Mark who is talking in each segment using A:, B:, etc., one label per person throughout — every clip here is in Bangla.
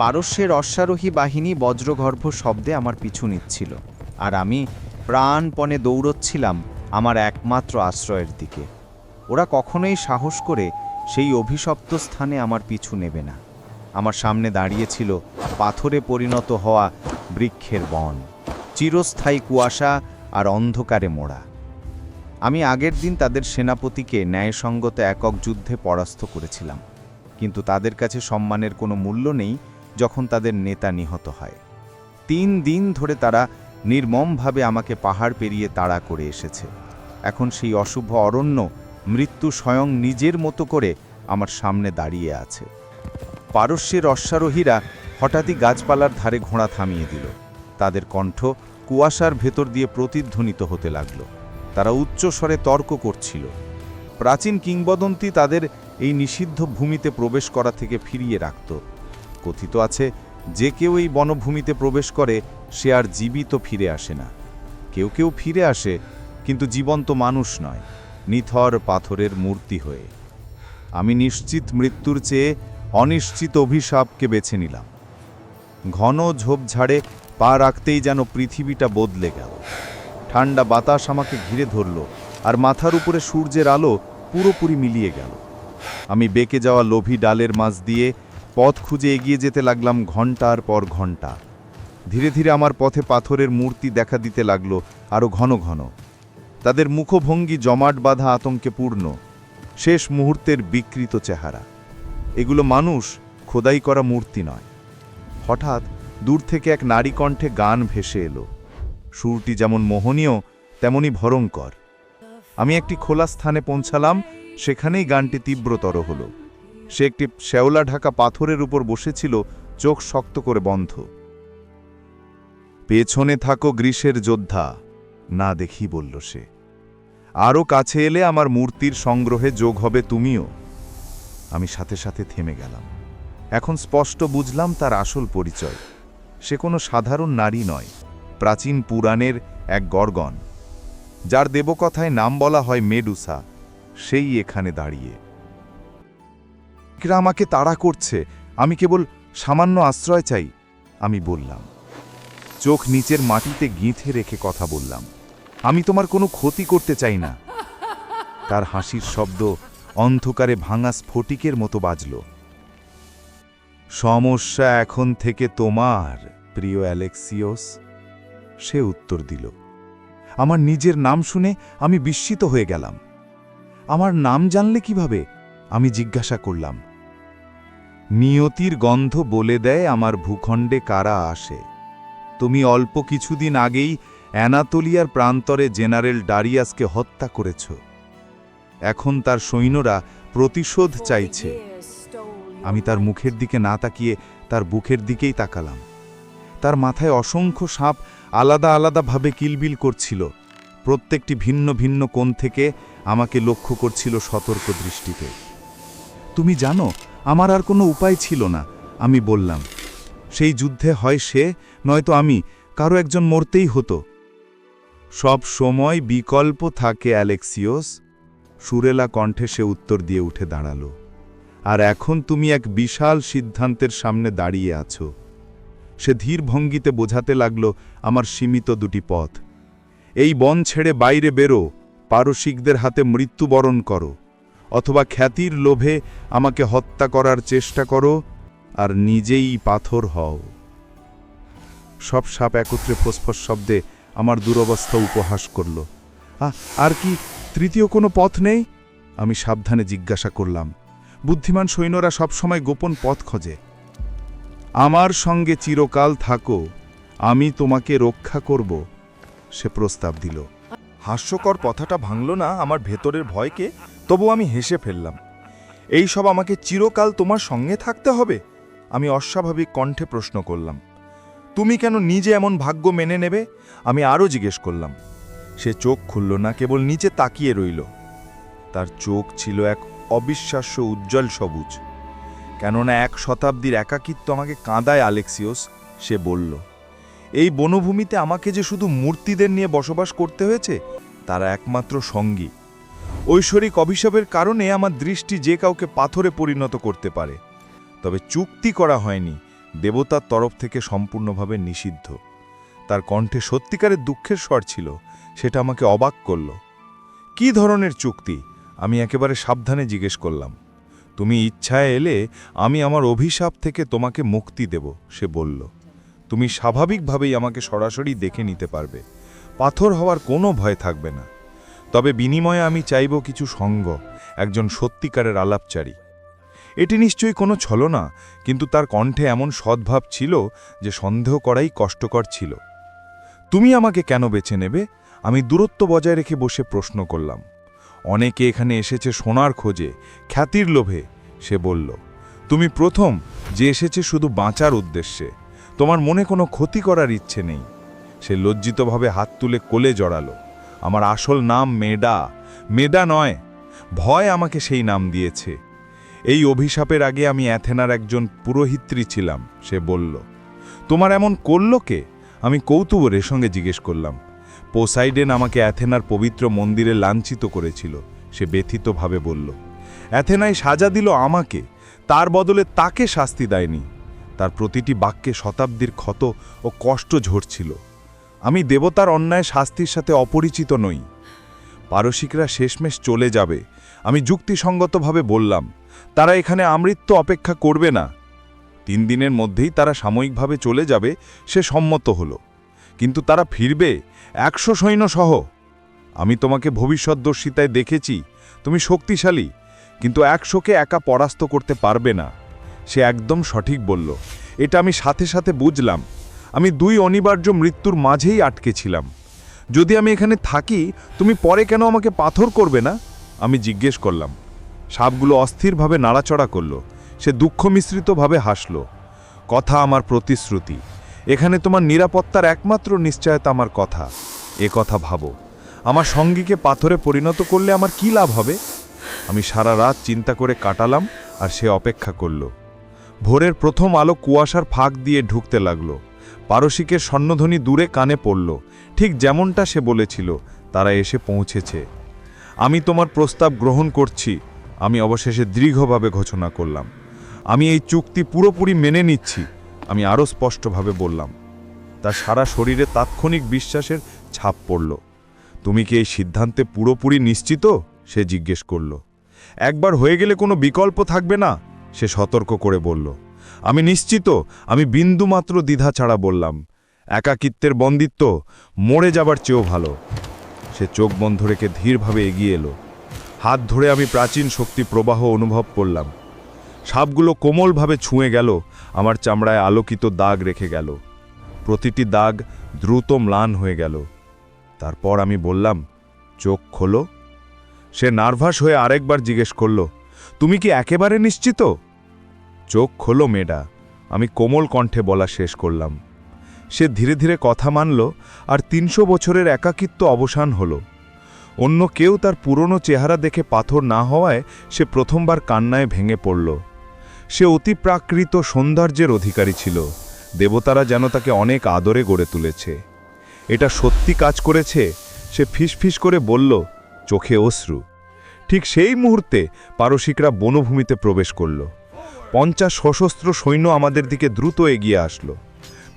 A: পারস্যের অশ্বারোহী বাহিনী বজ্রগর্ভ শব্দে আমার পিছু নিচ্ছিল, আর আমি প্রাণপণে দৌড়চ্ছিলাম আমার একমাত্র আশ্রয়ের দিকে। ওরা কখনোই সাহস করে সেই অভিশপ্ত স্থানে আমার পিছু নেবে না। আমার সামনে দাঁড়িয়েছিল পাথরে পরিণত হওয়া বৃক্ষের বন, চিরস্থায়ী কুয়াশা আর অন্ধকারে মোড়া। আমি আগের দিন তাদের সেনাপতিকে ন্যায়সঙ্গত একক যুদ্ধে পরাস্ত করেছিলাম, কিন্তু তাদের কাছে সম্মানের কোনো মূল্য নেই যখন তাদের নেতা নিহত হয়। তিন দিন ধরে তারা নির্মমভাবে আমাকে পাহাড় পেরিয়ে তাড়া করে এসেছে। এখন সেই অশুভ অরণ্য মৃত্যু স্বয়ং নিজের মতো করে আমার সামনে দাঁড়িয়ে আছে। পারস্যের অশ্বারোহীরা হঠাৎই গাছপালার ধারে ঘোড়া থামিয়ে দিল। তাদের কণ্ঠ কুয়াশার ভেতর দিয়ে প্রতিধ্বনিত হতে লাগল। তারা উচ্চস্বরে তর্ক করছিল। প্রাচীন কিংবদন্তি তাদের এই নিষিদ্ধ ভূমিতে প্রবেশ করা থেকে ফিরিয়ে রাখত। কথিত আছে, যে কেউ এই বনভূমিতে প্রবেশ করে, সে আর জীবিত ফিরে আসে না। কেউ কেউ ফিরে আসে, কিন্তু জীবন্ত মানুষ নয়, নিথর পাথরের মূর্তি হয়ে। আমি নিশ্চিত মৃত্যুর চেয়ে অনিশ্চিত অভিশাপকে বেছে নিলাম। ঘন ঝোপঝাড়ে পা রাখতেই যেন পৃথিবীটা বদলে গেল। ঠান্ডা বাতাস আমাকে ঘিরে ধরল, আর মাথার উপরে সূর্যের আলো পুরোপুরি মিলিয়ে গেল। আমি বেঁকে যাওয়া লোভী ডালের মাঝ দিয়ে পথ খুঁজে এগিয়ে যেতে লাগলাম ঘণ্টার পর ঘণ্টা ধীরে ধীরে আমার পথে পাথরের মূর্তি দেখা দিতে লাগল আরও ঘন ঘন। তাদের মুখভঙ্গি জমাট বাঁধা আতঙ্কে পূর্ণ। শেষ মুহূর্তের বিকৃত চেহারা। এগুলো মানুষ, খোদাই করা মূর্তি নয়। হঠাৎ দূর থেকে এক নারী কণ্ঠে গান ভেসে এলো। সুরটি যেমন মোহনীয়, তেমনি ভয়ঙ্কর। আমি একটি খোলা স্থানে পৌঁছালাম, সেখানেই গানটি তীব্রতর হলো। সে একটি শ্যাওলা ঢাকা পাথরের উপর বসেছিল, চোখ শক্ত করে বন্ধ। পেছনে থাকো গ্রীষের যোদ্ধা, না দেখি বলল সে। আরও কাছে এলে আমার মূর্তির সংগ্রহে যোগ হবে তুমিও। আমি সাথে সাথে থেমে গেলাম। এখন স্পষ্ট বুঝলাম তার আসল পরিচয়। সে কোনো সাধারণ নারী নয়, প্রাচীন পুরাণের এক গর্গন, যার দেবকথায় নাম বলা হয় মেডুসা, সেই এখানে দাঁড়িয়ে। এরা আমাকে তাড়া করছে। আমি কেবল সামান্য আশ্রয় চাই, আমি বললাম। চোখ নিচের মাটিতে গিঁথে রেখে কথা বললাম। আমি তোমার কোনো ক্ষতি করতে চাই না। তার হাসির শব্দ অন্ধকারে ভাঙা স্ফটিকের মতো বাজল। সমস্যা এখন থেকে তোমার, প্রিয় অ্যালেক্সিওস, সে উত্তর দিল। আমার নিজের নাম শুনে আমি বিস্মিত হয়ে গেলাম। আমার নাম জানলে কীভাবে? আমি জিজ্ঞাসা করলাম, নিয়তির গন্ধ বলে দেয় আমার ভূখণ্ডে কারা আসে? তুমি অল্প কিছুদিন আগেই অ্যানাতোলিয়ার প্রান্তরে জেনারেল ডারিয়াসকে হত্যা করেছ। এখন তার সৈন্যরা প্রতিশোধ চাইছে। আমি তার মুখের দিকে না তাকিয়ে তার বুকের দিকেই তাকালাম। তার মাথায় অসংখ্য সাপ আলাদা আলাদাভাবে কিলবিল করছিল। প্রত্যেকটি ভিন্ন ভিন্ন কোণ থেকে আমাকে লক্ষ্য করছিল সতর্ক দৃষ্টিতে। তুমি জানো, আমার আর কোনো উপায় ছিল না, আমি বললাম। সেই যুদ্ধে হয় সে, নয়তো আমি, কারও একজন মরতেই হতো। সব সময় বিকল্প থাকে অ্যালেক্সিওস। সুরেলা কণ্ঠে সে উত্তর দিয়ে উঠে দাঁড়াল। আর এখন তুমি এক বিশাল সিদ্ধান্তের সামনে দাঁড়িয়ে আছো। সে ধীর ভঙ্গিতে বোঝাতে লাগল, আমার সীমিত দুটি পথ। এই বন ছেড়ে বাইরে বেরো, পারসিকদের হাতে মৃত্যুবরণ করো। অথবা খ্যাতির লোভে আমাকে হত্যা করার চেষ্টা করো আর নিজেই পাথর হও। সব সাপ একত্রে ফোসফস শব্দে আমার দুরবস্থা উপহাস করল। আর কি তৃতীয় কোনো পথ নেই? আমি সাবধানে জিজ্ঞাসা করলাম। বুদ্ধিমান সৈন্যরা সবসময় গোপন পথ খোঁজে। আমার সঙ্গে চিরকাল থাকো, আমি তোমাকে রক্ষা করব, সে প্রস্তাব দিল।
B: হাস্যকর কথাটা ভাঙল না আমার ভেতরের ভয়কে? তবু আমি হেসে ফেললাম, এই সব আমাকে চিরকাল তোমার সঙ্গে থাকতে হবে? আমি অস্বাভাবিক কণ্ঠে প্রশ্ন করলাম, তুমি কেন নিজে এমন ভাগ্য মেনে নেবে? আমি আরও জিজ্ঞেস করলাম, সে চোখ খুলল না, কেবল নিচে তাকিয়ে রইল। তার চোখ ছিল এক অবিশ্বাস্য উজ্জ্বল সবুজ। কেননা এক শতাব্দীর একাকিত্ব আমাকে কাঁদায়, আলেক্সিওস, সে বলল, এই বনভূমিতে আমাকে যে শুধু মূর্তিদের নিয়ে বসবাস করতে হয়েছে, তারা একমাত্র সঙ্গী। ঐশ্বরিক অভিশাপের কারণে আমার দৃষ্টি যে কাউকে পাথরে পরিণত করতে পারে। তবে চুক্তি করা হয়নি, দেবতার তরফ থেকে সম্পূর্ণভাবে নিষিদ্ধ। তার কণ্ঠে সত্যিকারের দুঃখের স্বর ছিল, সেটা আমাকে অবাক করল। কি ধরনের চুক্তি? আমি একেবারে সাবধানে জিজ্ঞেস করলাম। তুমি ইচ্ছায় এলে আমি আমার অভিশাপ থেকে তোমাকে মুক্তি দেব, সে বলল। তুমি স্বাভাবিকভাবেই আমাকে সরাসরি দেখে নিতে পারবে। পাথর হওয়ার কোনো ভয় থাকবে না। তবে বিনিময়ে আমি চাইব কিছু সঙ্গ, একজন সত্যিকারের আলাপচারী। এটি নিশ্চয়ই কোনো ছলনা, কিন্তু তার কণ্ঠে এমন সদ্ভাব ছিল যে সন্দেহ করাই কষ্টকর ছিল। তুমি আমাকে কেন বেছে নেবে? আমি দূরত্ব বজায় রেখে বসে প্রশ্ন করলাম। অনেকে এখানে এসেছে সোনার খোঁজে, খ্যাতির লোভে, সে বলল, তুমি প্রথম যে এসেছে শুধু বাঁচার উদ্দেশ্যে। তোমার মনে কোনো ক্ষতি করার ইচ্ছে নেই। সে লজ্জিতভাবে হাত তুলে কোলে জড়ালো। আমার আসল নাম মেডা মেডা নয়, ভয় আমাকে সেই নাম দিয়েছে। এই অভিশাপের আগে আমি অ্যাথেনার একজন পুরোহিত্রী ছিলাম, সে বলল, তোমার এমন করল কে? আমি কৌতুবরের সঙ্গে জিজ্ঞেস করলাম, পোসাইডেন আমাকে অ্যাথেনার পবিত্র মন্দিরে লাঞ্ছিত করেছিল। সে ব্যথিতভাবে বলল অ্যাথেনায় সাজা দিল আমাকে, তার বদলে তাকে শাস্তি দেয়নি। তার প্রতিটি বাক্যে শতাব্দীর ক্ষত ও কষ্ট ঝরছিল। আমি দেবতার অন্যায় শাস্তির সাথে অপরিচিত নই। পারসিকরা শেষমেশ চলে যাবে। আমি যুক্তিসঙ্গতভাবে বললাম, তারা এখানে আমৃত্য অপেক্ষা করবে না। তিন দিনের মধ্যেই তারা সাময়িকভাবে চলে যাবে, সে সম্মত হল। কিন্তু তারা ফিরবে, একশো সৈন্যসহ আমি তোমাকে ভবিষ্যৎদর্শিতায় দেখেছি, তুমি শক্তিশালী, কিন্তু একশোকে একা পরাস্ত করতে পারবে না। সে একদম সঠিক বলল। এটা আমি সাথে সাথে বুঝলাম। আমি দুই অনিবার্য মৃত্যুর মাঝেই আটকে ছিলাম। যদি আমি এখানে থাকি, তুমি পরে কেন আমাকে পাথর করবে না? আমি জিজ্ঞেস করলাম। সাপগুলো অস্থিরভাবে নাড়াচড়া করল। সে দুঃখ মিশ্রিতভাবে হাসল। কথা আমার প্রতিশ্রুতি। এখানে তোমার নিরাপত্তার একমাত্র নিশ্চয়তা আমার কথা। এ কথা ভাবো। আমার সঙ্গীকে পাথরে পরিণত করলে আমার কি লাভ হবে? আমি সারা রাত চিন্তা করে কাটালাম আর সে অপেক্ষা করল। ভোরের প্রথম আলো কুয়াশার ফাঁক দিয়ে ঢুকতে লাগল। পারসিকের স্বর্ণধ্বনি দূরে কানে পড়ল। ঠিক যেমনটা সে বলেছিল, তারা এসে পৌঁছেছে। আমি তোমার প্রস্তাব গ্রহণ করছি। আমি অবশেষে দৃঢ়ভাবে ঘোষণা করলাম। আমি এই চুক্তি পুরোপুরি মেনে নিচ্ছি, আমি আরও স্পষ্টভাবে বললাম। তার সারা শরীরে তাৎক্ষণিক বিশ্বাসের ছাপ পড়ল। তুমি কি এই সিদ্ধান্তে পুরোপুরি নিশ্চিত? সে জিজ্ঞেস করল। একবার হয়ে গেলে কোনো বিকল্প থাকবে না? সে সতর্ক করে বলল। আমি নিশ্চিত, আমি বিন্দুমাত্র দ্বিধা ছাড়া বললাম, একাকিত্বের বন্দিত্ব মরে যাবার চেয়েও ভালো। সে চোখ বন্ধ রেখে ধীরভাবে এগিয়ে এলো। হাত ধরে আমি প্রাচীন শক্তি প্রবাহ অনুভব করলাম। সাপগুলো কোমলভাবে ছুঁয়ে গেল, আমার চামড়ায় আলোকিত দাগ রেখে গেল। প্রতিটি দাগ দ্রুত ম্লান হয়ে গেল। তারপর আমি বললাম, চোখ খোলো। সে নার্ভাস হয়ে আরেকবার জিজ্ঞেস করল, তুমি কি একেবারে নিশ্চিত? চোখ খোলো মেডা আমি কোমল কণ্ঠে বলা শেষ করলাম। সে ধীরে ধীরে কথা মানল আর তিনশো বছরের একাকিত্ব অবসান হলো। অন্য কেউ তার পুরনো চেহারা দেখে পাথর না হওয়ায় সে প্রথমবার কান্নায় ভেঙে পড়ল। সে অতি প্রাকৃত সৌন্দর্যের অধিকারী ছিল, দেবতারা যেন তাকে অনেক আদরে গড়ে তুলেছে। এটা সত্যি কাজ করেছে, সে ফিসফিস করে বলল, চোখে অশ্রু। ঠিক সেই মুহূর্তে পারসিকরা বনভূমিতে প্রবেশ করল। পঞ্চাশ সশস্ত্র সৈন্য আমাদের দিকে দ্রুত এগিয়ে আসলো।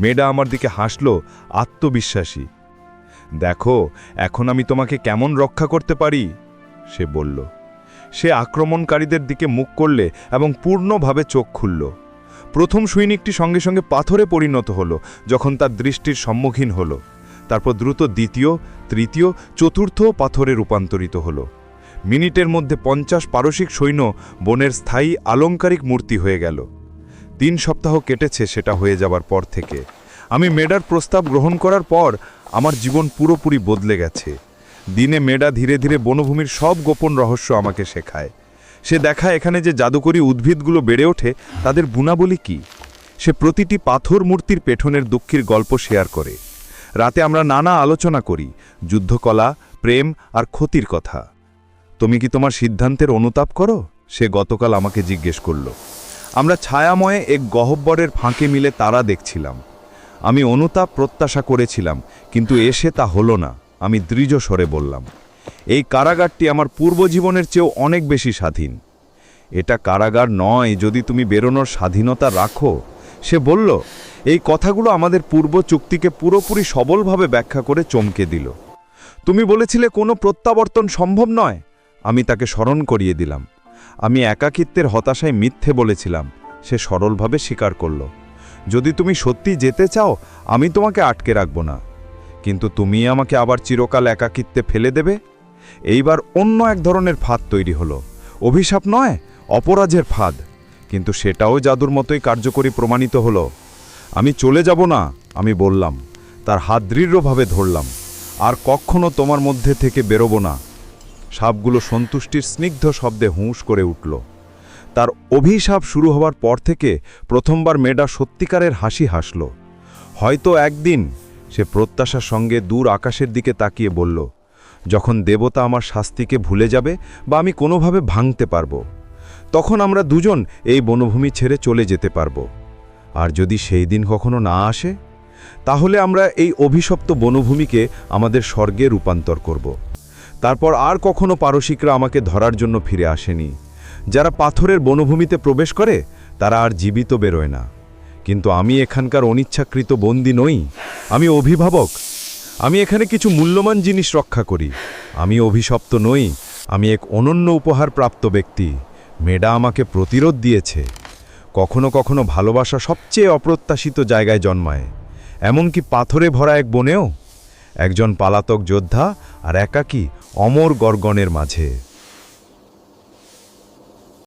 B: মেয়েটা আমার দিকে হাসল, আত্মবিশ্বাসী। দেখো, এখন আমি তোমাকে কেমন রক্ষা করতে পারি? সে বলল। সে আক্রমণকারীদের দিকে মুখ করলে এবং পূর্ণভাবে চোখ খুলল। প্রথম সৈনিকটি সঙ্গে সঙ্গে পাথরে পরিণত হলো, যখন তার দৃষ্টির সম্মুখীন হলো। তারপর দ্রুত দ্বিতীয়, তৃতীয়, চতুর্থ পাথরে রূপান্তরিত হলো। মিনিটের মধ্যে পঞ্চাশ পারসিক সৈন্য বনের স্থায়ী আলংকারিক মূর্তি হয়ে গেল। তিন সপ্তাহ কেটেছে সেটা হয়ে যাবার পর থেকে। আমি মেডার প্রস্তাব গ্রহণ করার পর আমার জীবন পুরোপুরি বদলে গেছে। দিনে মেডা ধীরে ধীরে বনভূমির সব গোপন রহস্য আমাকে শেখায়। সে দেখায় এখানে যে জাদুকরী উদ্ভিদগুলো বেড়ে ওঠে, তাদের গুণাবলী কি? সে প্রতিটি পাথর মূর্তির পেঠনের দুঃখের গল্প শেয়ার করে। রাতে আমরা নানা আলোচনা করি, যুদ্ধকলা, প্রেম আর ক্ষতির কথা। তুমি কি তোমার সিদ্ধান্তের অনুতাপ করো? সে গতকাল আমাকে জিজ্ঞেস করল। আমরা ছায়াময়ে এক গহব্বরের ফাঁকে মিলে তারা দেখছিলাম। আমি অনুতাপ প্রত্যাশা করেছিলাম, কিন্তু এসে তা হলো না, আমি দৃঢ় স্বরে বললাম। এই কারাগারটি আমার পূর্বজীবনের চেয়েও অনেক বেশি স্বাধীন। এটা কারাগার নয়, যদি তুমি বেরোনোর স্বাধীনতা রাখো,
C: সে বলল, এই কথাগুলো আমাদের পূর্ব চুক্তিকে পুরোপুরি সবলভাবে ব্যাখ্যা করে চমকে দিল। তুমি বলেছিলে কোনো প্রত্যাবর্তন সম্ভব নয়। আমি তাকে স্মরণ করিয়ে দিলাম। আমি একাকিত্বের হতাশায় মিথ্যে বলেছিলাম, সে সরলভাবে স্বীকার করল। যদি তুমি সত্যি যেতে চাও, আমি তোমাকে আটকে রাখব না। কিন্তু তুমি আমাকে আবার চিরকাল একাকিত্বে ফেলে দেবে? এইবার অন্য এক ধরনের ফাঁদ তৈরি হলো। অভিশাপ নয়, অপরাজের ফাঁদ। কিন্তু সেটাও জাদুর মতোই কার্যকরী প্রমাণিত হলো। আমি চলে যাব না, আমি বললাম। তার হাত দৃঢ়ভাবে ধরলাম। আর কখনো তোমার মধ্যে থেকে বেরোবো না। সাপগুলো সন্তুষ্টির স্নিগ্ধ শব্দে হুঁশ করে উঠল। তার অভিশাপ শুরু হওয়ার পর থেকে প্রথমবার মেয়েটা সত্যিকারের হাসি হাসল। হয়তো একদিন সে প্রত্যাশার সঙ্গে দূর আকাশের দিকে তাকিয়ে বলল, যখন দেবতা আমার শাস্তিকে ভুলে যাবে বা আমি কোনোভাবে ভাঙতে পারব, তখন আমরা দুজন এই বনভূমি ছেড়ে চলে যেতে পারব। আর যদি সেই দিন কখনো না আসে, তাহলে আমরা এই অভিশপ্ত বনভূমিকে আমাদের স্বর্গে রূপান্তর করব। তারপর আর কখনো পারসিকরা আমাকে ধরার জন্য ফিরে আসেনি। যারা পাথরের বনভূমিতে প্রবেশ করে, তারা আর জীবিত বেরোয় না। কিন্তু আমি এখানকার অনিচ্ছাকৃত বন্দী নই, আমি অভিভাবক। আমি এখানে কিছু মূল্যবান জিনিস রক্ষা করি। আমি অভিশপ্ত নই, আমি এক অনন্য উপহার প্রাপ্ত ব্যক্তি। মেডা আমাকে প্রতিরোধ দিয়েছে। কখনো কখনো ভালোবাসা সবচেয়ে অপ্রত্যাশিত জায়গায় জন্মায়। এমনকি পাথরে ভরা এক বনেও। একজন পালাতক যোদ্ধা আর একাকী অমর গর্গণের মাঝে।